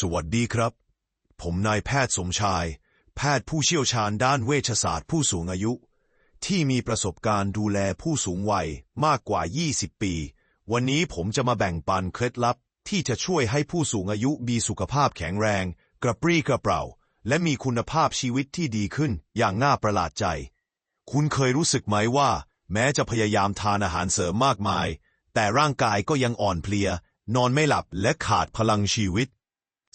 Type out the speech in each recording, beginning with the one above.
สวัสดีครับ ผมนายแพทย์สมชาย แพทย์ผู้เชี่ยวชาญด้านเวชศาสตร์ผู้สูงอายุ ที่มีประสบการณ์ดูแลผู้สูงวัยมากกว่า 20 ปี วันนี้ผมจะมาแบ่งปันเคล็ดลับ ที่จะช่วยให้ผู้สูงอายุมีสุขภาพแข็งแรง กระปรี้กระเปร่า และมีคุณภาพชีวิตที่ดีขึ้นอย่างน่าประหลาดใจ คุณเคยรู้สึกไหมว่า แม้จะพยายามทานอาหารเสริมมากมาย แต่ร่างกายก็ยังอ่อนเพลีย นอนไม่หลับและขาดพลังชีวิต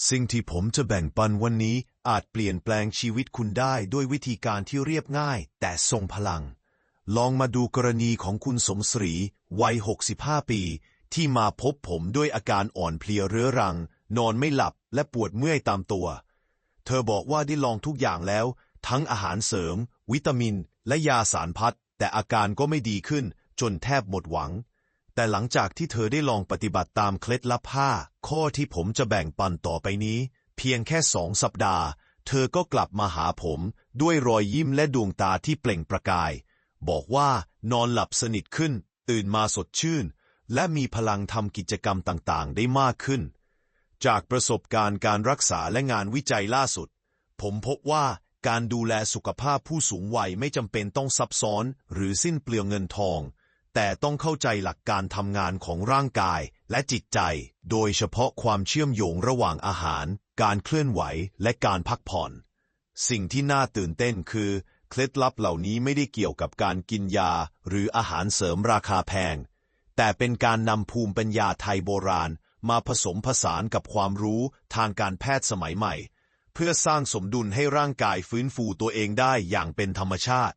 สิ่งที่ผมจะแบ่งปันวันนี้อาจเปลี่ยนแปลงชีวิตคุณได้ด้วยวิธีการที่เรียบง่าย แต่ทรงพลัง ลองมาดูกรณีของคุณสมศรี วัย 65 ปี ที่มาพบผมด้วยอาการอ่อนเพลียเรื้อรัง นอนไม่หลับและปวดเมื่อยตามตัว เธอบอกว่าได้ลองทุกอย่างแล้ว ทั้งอาหารเสริม วิตามิน และยาสารพัดแต่อาการก็ไม่ดีขึ้น จนแทบหมดหวัง แต่หลังจากที่เธอได้ลองปฏิบัติตามเคล็ดลับห้าข้อที่ผมจะแบ่งปันต่อไปนี้ เพียงแค่สองสัปดาห์ เธอก็กลับมาหาผมด้วยรอยยิ้มและดวงตาที่เปล่งประกาย บอกว่านอนหลับสนิทขึ้น ตื่นมาสดชื่น และมีพลังทำกิจกรรมต่างๆ ได้มากขึ้น จากประสบการณ์การรักษาและงานวิจัยล่าสุด ผมพบว่าการดูแลสุขภาพผู้สูงวัยไม่จำเป็นต้องซับซ้อน หรือสิ้นเปลืองเงินทอง แต่ต้องเข้าใจหลักการทำงานของร่างกายและจิตใจ โดยเฉพาะความเชื่อมโยงระหว่างอาหาร การเคลื่อนไหวและการพักผ่อน สิ่งที่น่าตื่นเต้นคือ เคล็ดลับเหล่านี้ไม่ได้เกี่ยวกับการกินยา หรืออาหารเสริมราคาแพง แต่เป็นการนำภูมิปัญญาไทยโบราณ มาผสมผสานกับความรู้ทางการแพทย์สมัยใหม่ เพื่อสร้างสมดุลให้ร่างกายฟื้นฟูตัวเองได้อย่างเป็นธรรมชาติ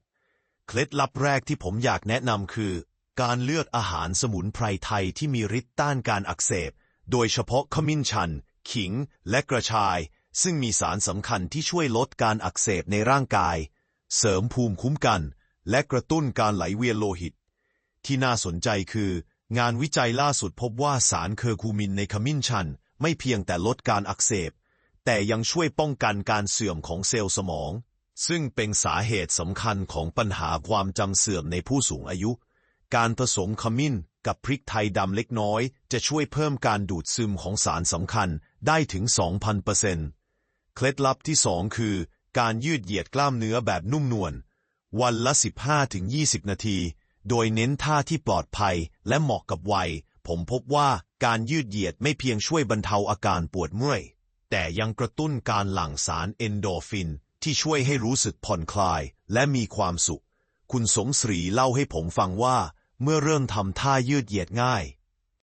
เคล็ดลับแรกที่ผมอยากแนะนำคือ การเลือกอาหารสมุนไพรไทยที่มีฤทธิ์ต้านการอักเสบ โดยเฉพาะขมิ้นชัน ขิง และกระชาย ซึ่งมีสารสำคัญที่ช่วยลดการอักเสบในร่างกาย เสริมภูมิคุ้มกัน และกระตุ้นการไหลเวียนโลหิต ที่น่าสนใจคือ งานวิจัยล่าสุดพบว่าสารเคอร์คูมินในขมิ้นชัน ไม่เพียงแต่ลดการอักเสบ แต่ยังช่วยป้องกันการเสื่อมของเซลล์สมอง ซึ่งเป็นสาเหตุสำคัญของปัญหาความจำเสื่อมในผู้สูงอายุ การผสมขมิ้นกับพริกไทยดำเล็กน้อย จะช่วยเพิ่มการดูดซึมของสารสำคัญได้ถึง 2,000%เซเคล็ดลับที่ 2 คือ การยืดเหยียดกล้ามเนื้อแบบนุ่มนวล วันละ 15-20 นาที โดยเน้นท่าที่ปลอดภัยและเหมาะกับวัย ผมพบว่าการยืดเหยียดไม่เพียงช่วยบรรเทาอาการปวดเมื่อย แต่ยังกระตุ้นการหลั่งสารเอนโดฟิน ที่ช่วยให้รู้สึกผ่อนคลายและมีความสุข คุณสมศรีเล่าให้ผมฟังว่า เมื่อเริ่มทำท่ายืดเหยียดง่าย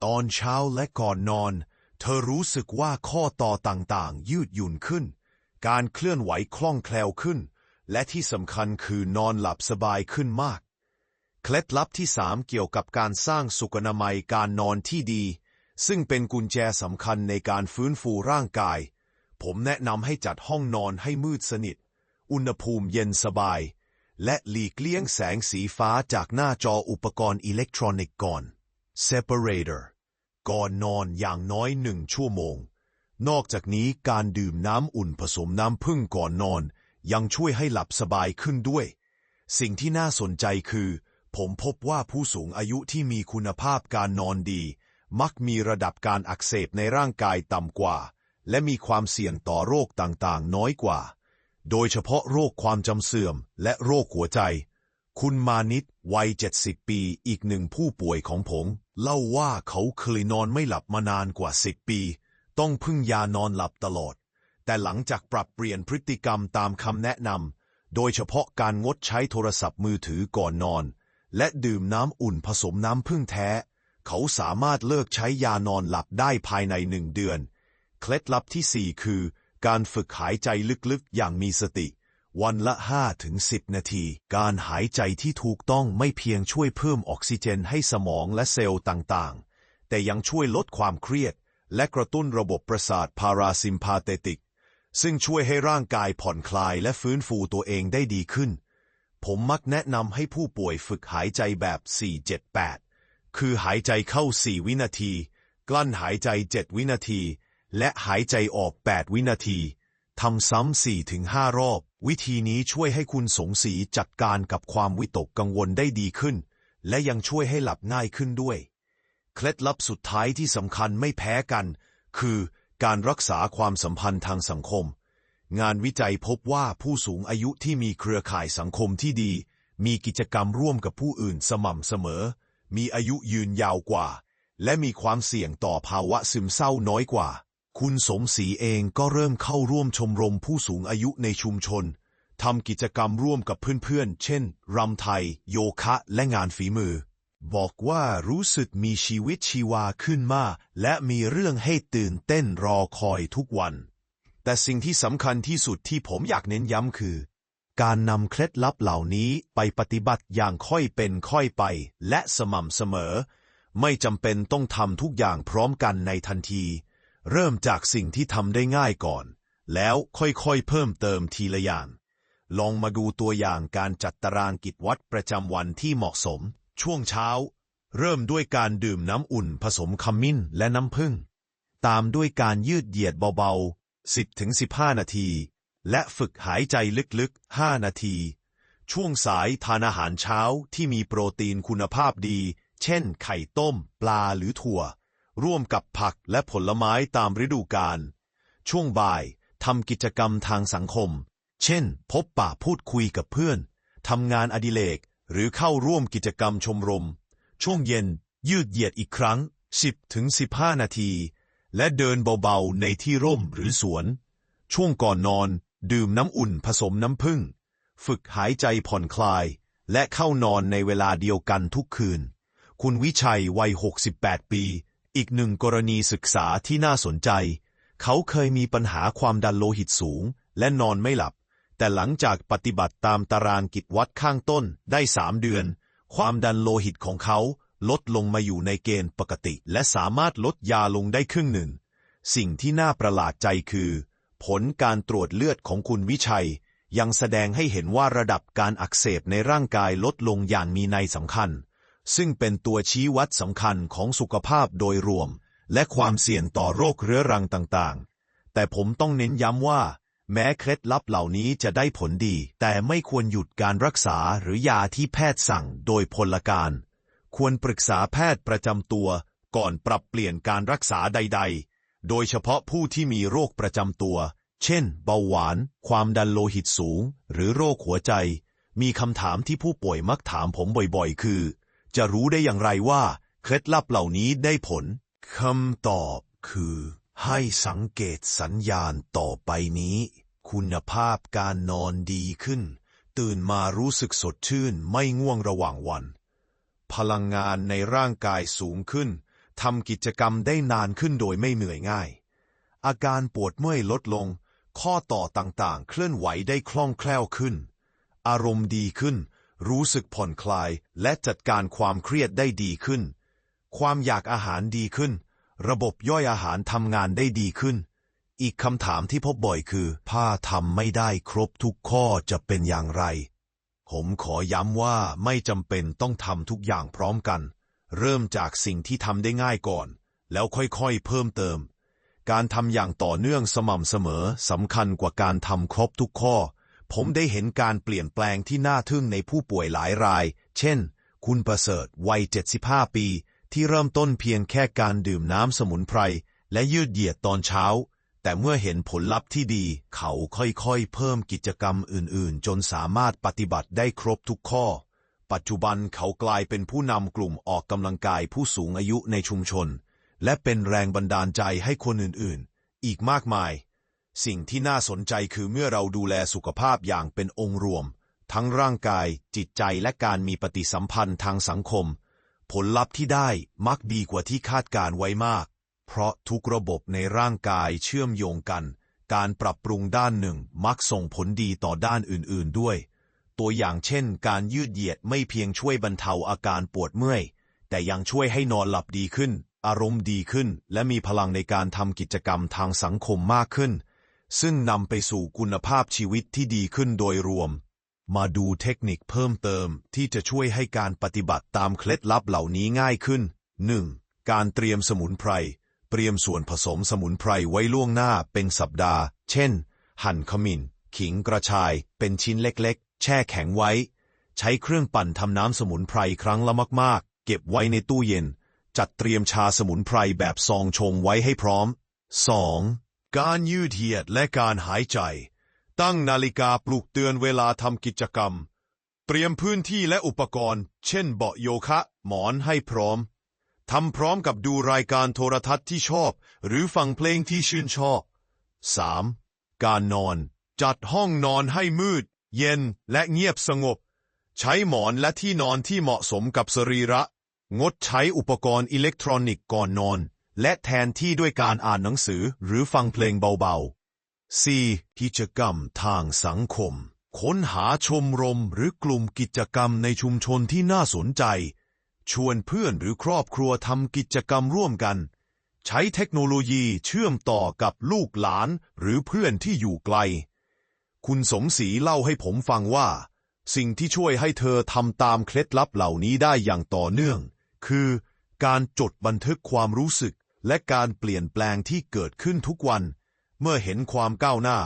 ตอนเช้าและก่อนนอน เธอรู้สึกว่าข้อต่อต่างๆ ยืดหยุ่นขึ้น การเคลื่อนไหวคล่องแคล่วขึ้น และที่สำคัญคือนอนหลับสบายขึ้นมาก เคล็ดลับที่สามเกี่ยวกับการสร้างสุขนามัยการนอนที่ดี ซึ่งเป็นกุญแจสำคัญในการฟื้นฟูร่างกาย ผมแนะนำให้จัดห้องนอนให้มืดสนิท อุณหภูมิเย็นสบาย และหลีกเลี่ยงแสงสีฟ้าจากหน้าจออุปกรณ์อิเล็กทรอนิกส์ก่อน Separator ก่อนนอนอย่างน้อยหนึ่งชั่วโมง นอกจากนี้การดื่มน้ำอุ่นผสมน้ำผึ้งก่อนนอน ยังช่วยให้หลับสบายขึ้นด้วย สิ่งที่น่าสนใจคือ ผมพบว่าผู้สูงอายุที่มีคุณภาพการนอนดี มักมีระดับการอักเสบในร่างกายต่ำกว่า และมีความเสี่ยงต่อโรคต่างๆ น้อยกว่า โดยเฉพาะโรคความจำเสื่อมและโรคหัวใจ คุณมานิตวัย 70 ปีอีกหนึ่งผู้ป่วยของผม เล่าว่าเขาเคยนอนไม่หลับมานานกว่า 10 ปี ต้องพึ่งยานอนหลับตลอด แต่หลังจากปรับเปลี่ยนพฤติกรรมตามคำแนะนำโดยเฉพาะการงดใช้โทรศัพท์มือถือก่อนนอน และดื่มน้ำอุ่นผสมน้ำพึ่งแท้ เขาสามารถเลิกใช้ยานอนหลับได้ภายในหนึ่งเดือน เคล็ดลับที่ 4 คือ การฝึกหายใจลึกๆ อย่างมีสติ วันละ 5 ถึง 10 นาที การหายใจที่ถูกต้องไม่เพียงช่วยเพิ่มออกซิเจนให้สมองและเซลล์ต่างๆ แต่ยังช่วยลดความเครียด และกระตุ้นระบบประสาทพาราซิมพาเตติก ซึ่งช่วยให้ร่างกายผ่อนคลายและฟื้นฟูตัวเองได้ดีขึ้น ผมมักแนะนำให้ผู้ป่วยฝึกหายใจแบบ 478 คือหายใจเข้า 4 วินาที กลั้นหายใจ 7 วินาที และหายใจออก 8 วินาทีทำซ้ำ4ถึง5รอบ วิธีนี้ช่วยให้คุณสงสีจัดการกับความวิตกกังวลได้ดีขึ้น และยังช่วยให้หลับง่ายขึ้นด้วย เคล็ดลับสุดท้ายที่สำคัญไม่แพ้กัน คือการรักษาความสัมพันธ์ทางสังคม งานวิจัยพบว่าผู้สูงอายุที่มีเครือข่ายสังคมที่ดี มีกิจกรรมร่วมกับผู้อื่นสม่ำเสมอ มีอายุยืนยาวกว่า และมีความเสี่ยงต่อภาวะซึมเศร้าน้อยกว่า คุณสมศรีเองก็เริ่มเข้าร่วมชมรมผู้สูงอายุในชุมชนทำกิจกรรมร่วมกับเพื่อนๆ เช่น รำไทย โยคะและงานฝีมือ บอกว่ารู้สึกมีชีวิตชีวาขึ้นมากและมีเรื่องให้ตื่นเต้นรอคอยทุกวัน แต่สิ่งที่สำคัญที่สุดที่ผมอยากเน้นย้ำคือ การนำเคล็ดลับเหล่านี้ไปปฏิบัติอย่างค่อยเป็นค่อยไป และสม่ำเสมอ ไม่จำเป็นต้องทำทุกอย่างพร้อมกันในทันที เริ่มจากสิ่งที่ทำได้ง่ายก่อน แล้วค่อยๆเพิ่มเติมทีละอย่าง ลองมาดูตัวอย่างการจัดตารางกิจวัตรประจำวันที่เหมาะสม ช่วงเช้า เริ่มด้วยการดื่มน้ำอุ่นผสมขมิ้นและน้ำผึ้ง ตามด้วยการยืดเหยียดเบาๆ 10-15 นาที และฝึกหายใจลึกๆ 5 นาที ช่วงสายทานอาหารเช้าที่มีโปรตีนคุณภาพดี เช่นไข่ต้ม ปลาหรือถั่ว ร่วมกับผักและผลไม้ตามฤดูกาล ช่วงบ่ายทำกิจกรรมทางสังคม เช่น พบปะพูดคุยกับเพื่อนทำงานอดิเรกหรือเข้าร่วมกิจกรรมชมรม ช่วงเย็นยืดเหยียดอีกครั้ง 10ถึง15 นาที และเดินเบาๆในที่ร่มหรือสวน ช่วงก่อนนอน ดื่มน้ำอุ่นผสมน้ำผึ้งฝึกหายใจผ่อนคลาย และเข้านอนในเวลาเดียวกันทุกคืน คุณวิชัยวัย 68 ปี อีกหนึ่งกรณีศึกษาที่น่าสนใจ เขาเคยมีปัญหาความดันโลหิตสูง และนอนไม่หลับ แต่หลังจากปฏิบัติตามตารางกิจวัดข้างต้นได้สามเดือน ความดันโลหิตของเขาลดลงมาอยู่ในเกณฑ์ปกติ และสามารถลดยาลงได้ครึ่งหนึ่ง สิ่งที่น่าประหลาดใจคือ ผลการตรวจเลือดของคุณวิชัย ยังแสดงให้เห็นว่าระดับการอักเสบในร่างกายลดลงอย่างมีนัยสำคัญ ซึ่งเป็นตัวชี้วัดสำคัญของสุขภาพโดยรวม และความเสี่ยงต่อโรคเรื้อรังต่างๆ แต่ผมต้องเน้นย้ำว่า แม้เคล็ดลับเหล่านี้จะได้ผลดี แต่ไม่ควรหยุดการรักษาหรือยาที่แพทย์สั่งโดยพลการ ควรปรึกษาแพทย์ประจำตัว ก่อนปรับเปลี่ยนการรักษาใด ๆ โดยเฉพาะผู้ที่มีโรคประจำตัว เช่น เบาหวาน ความดันโลหิตสูง หรือโรคหัวใจ มีคำถามที่ผู้ป่วยมักถามผมบ่อยๆ คือ จะรู้ได้อย่างไรว่า เคล็ดลับเหล่านี้ได้ผลคำตอบคือ ให้สังเกตสัญญาณต่อไปนี้ คุณภาพการนอนดีขึ้น ตื่นมารู้สึกสดชื่นไม่ง่วงระหว่างวัน พลังงานในร่างกายสูงขึ้นทำกิจกรรมได้นานขึ้นโดยไม่เหนื่อยง่าย อาการปวดเมื่อยลดลง ข้อต่อต่างๆ เคลื่อนไหวได้คล่องแคล่วขึ้น อารมณ์ดีขึ้น รู้สึกผ่อนคลายและจัดการความเครียดได้ดีขึ้น ความอยากอาหารดีขึ้น ระบบย่อยอาหารทำงานได้ดีขึ้น อีกคำถามที่พบบ่อยคือ ถ้าทำไม่ได้ครบทุกข้อจะเป็นอย่างไร ผมขอย้ำว่าไม่จำเป็นต้องทำทุกอย่างพร้อมกัน เริ่มจากสิ่งที่ทำได้ง่ายก่อน แล้วค่อยๆเพิ่มเติม การทำอย่างต่อเนื่องสม่ำเสมอสำคัญกว่าการทำครบทุกข้อ ผมได้เห็นการเปลี่ยนแปลงที่น่าทึ่งในผู้ป่วยหลายราย เช่น คุณประเสริฐวัย 75 ปี ที่เริ่มต้นเพียงแค่การดื่มน้ำสมุนไพร และยืดเหยียดตอนเช้า แต่เมื่อเห็นผลลัพธ์ที่ดี เขาค่อยๆ เพิ่มกิจกรรมอื่นๆ จนสามารถปฏิบัติได้ครบทุกข้อ ปัจจุบันเขากลายเป็นผู้นำกลุ่มออกกำลังกายผู้สูงอายุในชุมชน และเป็นแรงบันดาลใจให้คนอื่นๆ อีกมากมาย สิ่งที่น่าสนใจคือเมื่อเราดูแลสุขภาพอย่างเป็นองค์รวม ทั้งร่างกาย จิตใจและการมีปฏิสัมพันธ์ทางสังคม ผลลัพธ์ที่ได้มักดีกว่าที่คาดการไว้มาก เพราะทุกระบบในร่างกายเชื่อมโยงกัน การปรับปรุงด้านหนึ่งมักส่งผลดีต่อด้านอื่น ๆ ด้วย ตัวอย่างเช่น การยืดเหยียดไม่เพียงช่วยบรรเทาอาการปวดเมื่อย แต่ยังช่วยให้นอนหลับดีขึ้น อารมณ์ดีขึ้น และมีพลังในการทำกิจกรรมทางสังคมมากขึ้น ซึ่งนำไปสู่คุณภาพชีวิตที่ดีขึ้นโดยรวม มาดูเทคนิคเพิ่มเติมที่จะช่วยให้การปฏิบัติตามเคล็ดลับเหล่านี้ง่ายขึ้น 1. การเตรียมสมุนไพร เตรียมส่วนผสมสมุนไพรไว้ล่วงหน้าเป็นสัปดาห์ เช่น หั่นขมิ้นขิงกระชาย เป็นชิ้นเล็กๆ แช่แข็งไว้ ใช้เครื่องปั่นทำน้ำสมุนไพรครั้งละมากๆ เก็บไว้ในตู้เย็น จัดเตรียมชาสมุนไพรแบบซองชงไว้ให้พร้อม 2. การยืดเหยียดและการหายใจ ตั้งนาฬิกาปลุกเตือนเวลาทำกิจกรรม เตรียมพื้นที่และอุปกรณ์ เช่นเบาะโยคะ หมอนให้พร้อมทำพร้อมกับดูรายการโทรทัศน์ที่ชอบ หรือฟังเพลงที่ชื่นชอบ 3. การนอน จัดห้องนอนให้มืด เย็นและเงียบสงบ ใช้หมอนและที่นอนที่เหมาะสมกับสรีระ งดใช้อุปกรณ์อิเล็กทรอนิกส์ก่อนนอน และแทนที่ด้วยการอ่านหนังสือหรือฟังเพลงเบาๆ 4. กิจกรรมทางสังคม ค้นหาชมรมหรือกลุ่มกิจกรรมในชุมชนที่น่าสนใจ ชวนเพื่อนหรือครอบครัวทำกิจกรรมร่วมกัน ใช้เทคโนโลยีเชื่อมต่อกับลูกหลานหรือเพื่อนที่อยู่ไกล คุณสมศรีเล่าให้ผมฟังว่า สิ่งที่ช่วยให้เธอทำตามเคล็ดลับเหล่านี้ได้อย่างต่อเนื่อง คือการจดบันทึกความรู้สึก และการเปลี่ยนแปลงที่เกิดขึ้นทุกวัน เมื่อเห็นความก้าวหน้า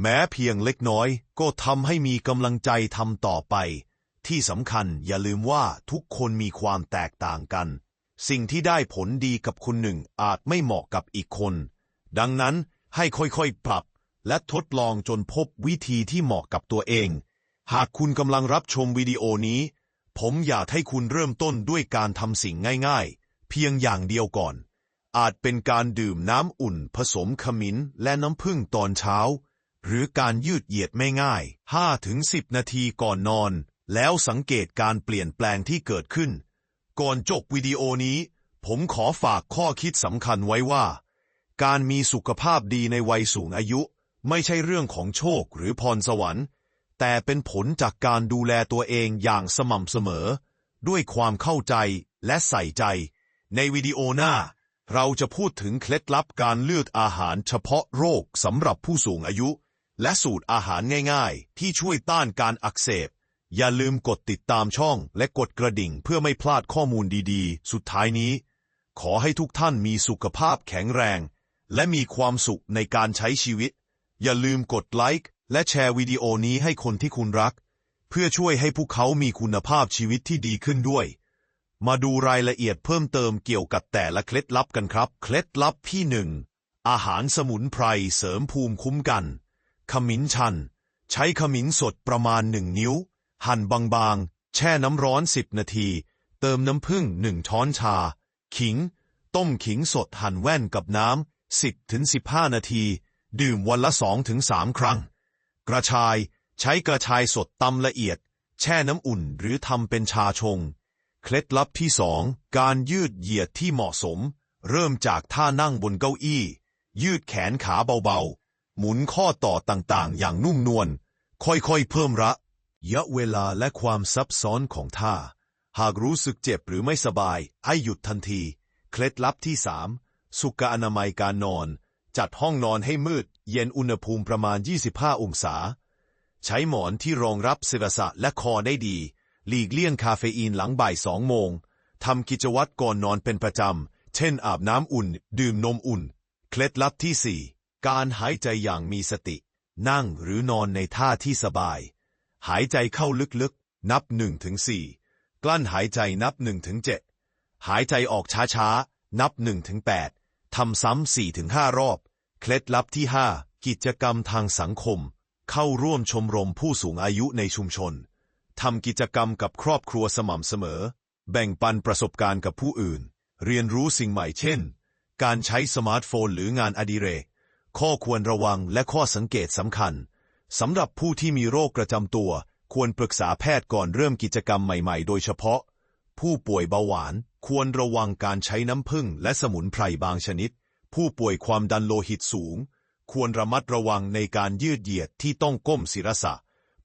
แม้เพียงเล็กน้อย ก็ทำให้มีกำลังใจทำต่อไป ที่สำคัญอย่าลืมว่าทุกคนมีความแตกต่างกัน สิ่งที่ได้ผลดีกับคนหนึ่งอาจไม่เหมาะกับอีกคน ดังนั้นให้ค่อยๆ ปรับ และทดลองจนพบวิธีที่เหมาะกับตัวเอง หากคุณกำลังรับชมวิดีโอนี้ ผมอยากให้คุณเริ่มต้นด้วยการทำสิ่งง่าย ๆ เพียงอย่างเดียวก่อน อาจเป็นการดื่มน้ำอุ่นผสมขมิ้นและน้ำผึ้งตอนเช้า หรือการยืดเหยียดไม่ง่าย 5-10 นาทีก่อนนอน แล้วสังเกตการเปลี่ยนแปลงที่เกิดขึ้น ก่อนจบวิดีโอนี้ ผมขอฝากข้อคิดสำคัญไว้ว่า การมีสุขภาพดีในวัยสูงอายุ ไม่ใช่เรื่องของโชคหรือพรสวรรค์ แต่เป็นผลจากการดูแลตัวเองอย่างสม่ำเสมอ ด้วยความเข้าใจและใส่ใจ ในวิดีโอหน้า เราจะพูดถึงเคล็ดลับการเลือกอาหารเฉพาะโรคสำหรับผู้สูงอายุ และสูตรอาหารง่ายๆ ที่ช่วยต้านการอักเสบ อย่าลืมกดติดตามช่องและกดกระดิ่งเพื่อไม่พลาดข้อมูลดีๆ สุดท้ายนี้ ขอให้ทุกท่านมีสุขภาพแข็งแรง และมีความสุขในการใช้ชีวิต อย่าลืมกดไลค์และแชร์วิดีโอนี้ให้คนที่คุณรัก เพื่อช่วยให้พวกเขามีคุณภาพชีวิตที่ดีขึ้นด้วย มาดูรายละเอียดเพิ่มเติมเกี่ยวกับแต่ละเคล็ดลับกันครับ เคล็ดลับที่หนึ่งอาหารสมุนไพรเสริมภูมิคุ้มกัน ขมิ้นชัน ใช้ขมิ้นสดประมาณหนึ่งนิ้ว หั่นบางๆ แช่น้ำร้อนสิบนาที เติมน้ำผึ้งหนึ่งช้อนชา ขิง ต้มขิงสดหั่นแว่นกับน้ำ10ถึง15นาที ดื่มวันละ2ถึง3ครั้ง กระชาย ใช้กระชายสดตำละเอียด แช่น้ำอุ่นหรือทำเป็นชาชง เคล็ดลับที่สองการยืดเหยียดที่เหมาะสม เริ่มจากท่านั่งบนเก้าอี้ ยืดแขนขาเบาๆ หมุนข้อต่อต่างๆ อย่างนุ่มนวลค่อยๆ เพิ่มระยะเวลาและความซับซ้อนของท่า หากรู้สึกเจ็บหรือไม่สบายให้หยุดทันที เคล็ดลับที่สามสุขอนามัยการนอน จัดห้องนอนให้มืด เย็นอุณหภูมิประมาณ 25 องศา ใช้หมอนที่รองรับเสระสะและคอได้ดี หลีกเลี่ยงคาเฟอีนหลังบ่ายสองโมงทำกิจวัตรก่อนนอนเป็นประจำ เช่นอาบน้ำอุ่น ดื่มนมอุ่น เคล็ดลับที่สี่การหายใจอย่างมีสติ นั่งหรือนอนในท่าที่สบาย หายใจเข้าลึกๆ นับหนึ่งถึงสี่กลั้นหายใจนับหนึ่งถึงเจ็ดหายใจออกช้าๆ นับหนึ่งถึงแปดทำซ้ำสี่ถึงห้ารอบ เคล็ดลับที่ห้ากิจกรรมทางสังคม เข้าร่วมชมรมผู้สูงอายุในชุมชน ทำกิจกรรมกับครอบครัวสม่ำเสมอ แบ่งปันประสบการณ์กับผู้อื่น เรียนรู้สิ่งใหม่เช่น การใช้สมาร์ทโฟนหรืองานอดิเรก ข้อควรระวังและข้อสังเกตสำคัญสำหรับผู้ที่มีโรคประจำตัว ควรปรึกษาแพทย์ก่อนเริ่มกิจกรรมใหม่ ๆ โดยเฉพาะ ผู้ป่วยเบาหวานควรระวังการใช้น้ำผึ้งและสมุนไพรบางชนิด ผู้ป่วยความดันโลหิตสูง ควรระมัดระวังในการยืดเหยียดที่ต้องก้มศีรษะ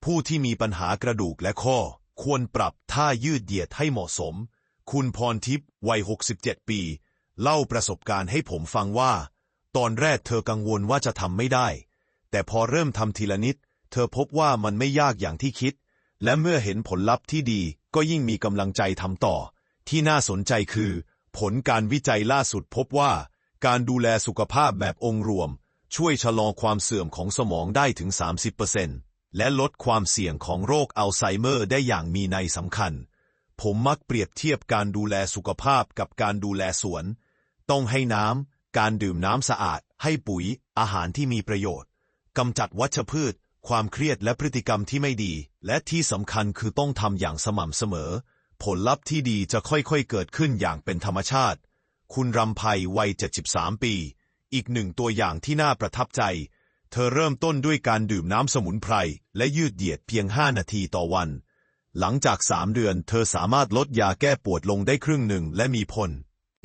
ผู้ที่มีปัญหากระดูกและข้อ ควรปรับท่ายืดเหยียดให้เหมาะสม คุณพรทิพย์วัย 67 ปี เล่าประสบการณ์ให้ผมฟังว่า ตอนแรกเธอกังวลว่าจะทำไม่ได้ แต่พอเริ่มทำทีละนิด เธอพบว่ามันไม่ยากอย่างที่คิด และเมื่อเห็นผลลัพธ์ที่ดีก็ยิ่งมีกำลังใจทำต่อ ที่น่าสนใจคือ ผลการวิจัยล่าสุดพบว่า การดูแลสุขภาพแบบองค์รวม ช่วยชะลอความเสื่อมของสมองได้ถึง 30% และลดความเสี่ยงของโรคอัลไซเมอร์ได้อย่างมีนัยสำคัญ ผมมักเปรียบเทียบการดูแลสุขภาพกับการดูแลสวน ต้องให้น้ำ การดื่มน้ำสะอาด ให้ปุ๋ย อาหารที่มีประโยชน์กำจัดวัชพืช ความเครียดและพฤติกรรมที่ไม่ดี และที่สำคัญคือต้องทำอย่างสม่ำเสมอ ผลลัพธ์ที่ดีจะค่อยๆเกิดขึ้นอย่างเป็นธรรมชาติ คุณรำไพวัย 73 ปี อีกหนึ่งตัวอย่างที่น่าประทับใจ เธอเริ่มต้นด้วยการดื่มน้ำสมุนไพร และยืดเหยียดเพียง 5 นาทีต่อวัน หลังจาก 3 เดือนเธอสามารถลดยาแก้ปวดลงได้ครึ่งหนึ่งและมีผล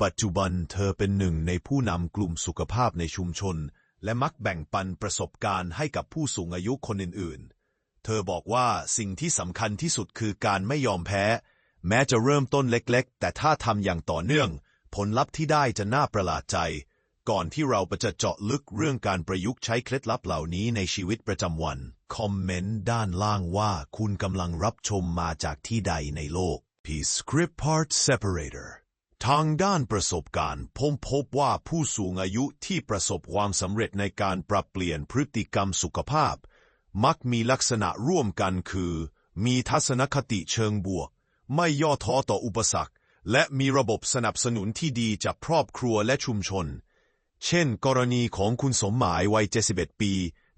ปัจจุบันเธอเป็นหนึ่งในผู้นำกลุ่มสุขภาพในชุมชน และมักแบ่งปันประสบการณ์ให้กับผู้สูงอายุคนอื่นๆ เธอบอกว่าสิ่งที่สำคัญที่สุดคือการไม่ยอมแพ้ แม้จะเริ่มต้นเล็ก ๆ แต่ถ้าทำอย่างต่อเนื่อง ผลลัพธ์ที่ได้จะน่าประหลาดใจ ก่อนที่เราจะเจาะลึกเรื่องการประยุกต์ใช้เคล็ดลับเหล่านี้ในชีวิตประจำวัน คอมเมนต์ด้านล่างว่าคุณกำลังรับชมมาจากที่ใดในโลก P Script Part Separator ทางด้านประสบการณ์ผมพบว่าผู้สูงอายุที่ประสบความสำเร็จในการปรับเปลี่ยนพฤติกรรมสุขภาพ มักมีลักษณะร่วมกันคือ มีทัศนคติเชิงบวก ไม่ย่อท้อต่ออุปสรรค และมีระบบสนับสนุนที่ดีจากครอบครัวและชุมชน เช่น กรณีของคุณสมหมายวัย 71 ปี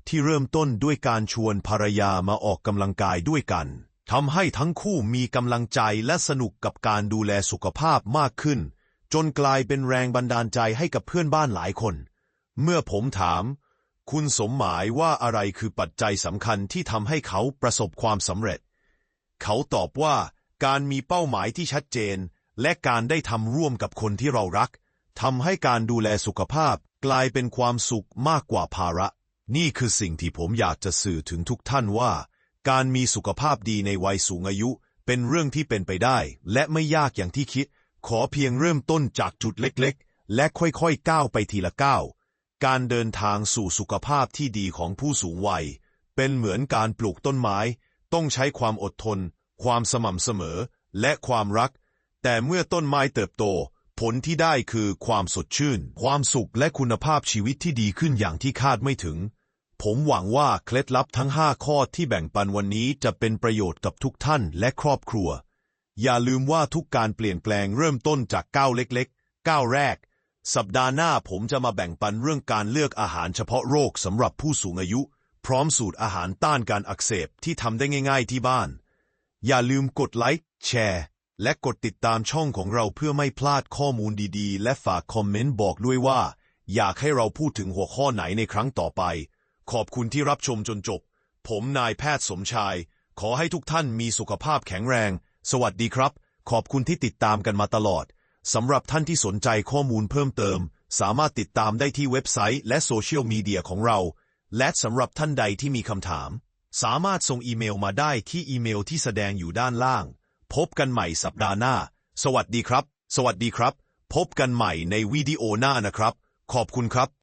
ที่เริ่มต้นด้วยการชวนภรรยามาออกกำลังกายด้วยกันทำให้ทั้งคู่มีกำลังใจและสนุกกับการดูแลสุขภาพมากขึ้น จนกลายเป็นแรงบันดาลใจให้กับเพื่อนบ้านหลายคน เมื่อผมถาม คุณสมหมายว่าอะไรคือปัจจัยสำคัญที่ทำให้เขาประสบความสำเร็จ เขาตอบว่าการมีเป้าหมายที่ชัดเจน และการได้ทำร่วมกับคนที่เรารัก ทำให้การดูแลสุขภาพกลายเป็นความสุขมากกว่าภาระ นี่คือสิ่งที่ผมอยากจะสื่อถึงทุกท่านว่า การมีสุขภาพดีในวัยสูงอายุ เป็นเรื่องที่เป็นไปได้ และไม่ยากอย่างที่คิด ขอเพียงเริ่มต้นจากจุดเล็กๆ และค่อยๆก้าวไปทีละก้าวการเดินทางสู่สุขภาพที่ดีของผู้สูงวัย เป็นเหมือนการปลูกต้นไม้ ต้องใช้ความอดทน ความสม่ำเสมอ และความรัก แต่เมื่อต้นไม้เติบโต ผลที่ได้คือความสดชื่น ความสุขและคุณภาพชีวิตที่ดีขึ้นอย่างที่คาดไม่ถึง ผมหวังว่าเคล็ดลับทั้ง 5 ข้อที่แบ่งปันวันนี้จะเป็นประโยชน์กับทุกท่านและครอบครัว อย่าลืมว่าทุกการเปลี่ยนแปลงเริ่มต้นจากก้าวเล็กๆ ก้าวแรก สัปดาห์หน้าผมจะมาแบ่งปันเรื่องการเลือกอาหารเฉพาะโรคสำหรับผู้สูงอายุ พร้อมสูตรอาหารต้านการอักเสบที่ทำได้ง่าย ๆ ที่บ้าน อย่าลืมกดไลค์แชร์ และกดติดตามช่องของเราเพื่อไม่พลาดข้อมูลดีๆ และฝากคอมเมนต์บอกด้วยว่า อยากให้เราพูดถึงหัวข้อไหนในครั้งต่อไป ขอบคุณที่รับชมจนจบ ผมนายแพทย์สมชาย ขอให้ทุกท่านมีสุขภาพแข็งแรง สวัสดีครับ ขอบคุณที่ติดตามกันมาตลอดสำหรับท่านที่สนใจข้อมูลเพิ่มเติม สามารถติดตามได้ที่เว็บไซต์และโซเชียลมีเดียของเรา และสำหรับท่านใดที่มีคำถาม สามารถส่งอีเมลมาได้ที่อีเมลที่แสดงอยู่ด้านล่าง พบกันใหม่สัปดาห์หน้า สวัสดีครับ สวัสดีครับ พบกันใหม่ในวิดีโอหน้านะครับ ขอบคุณครับ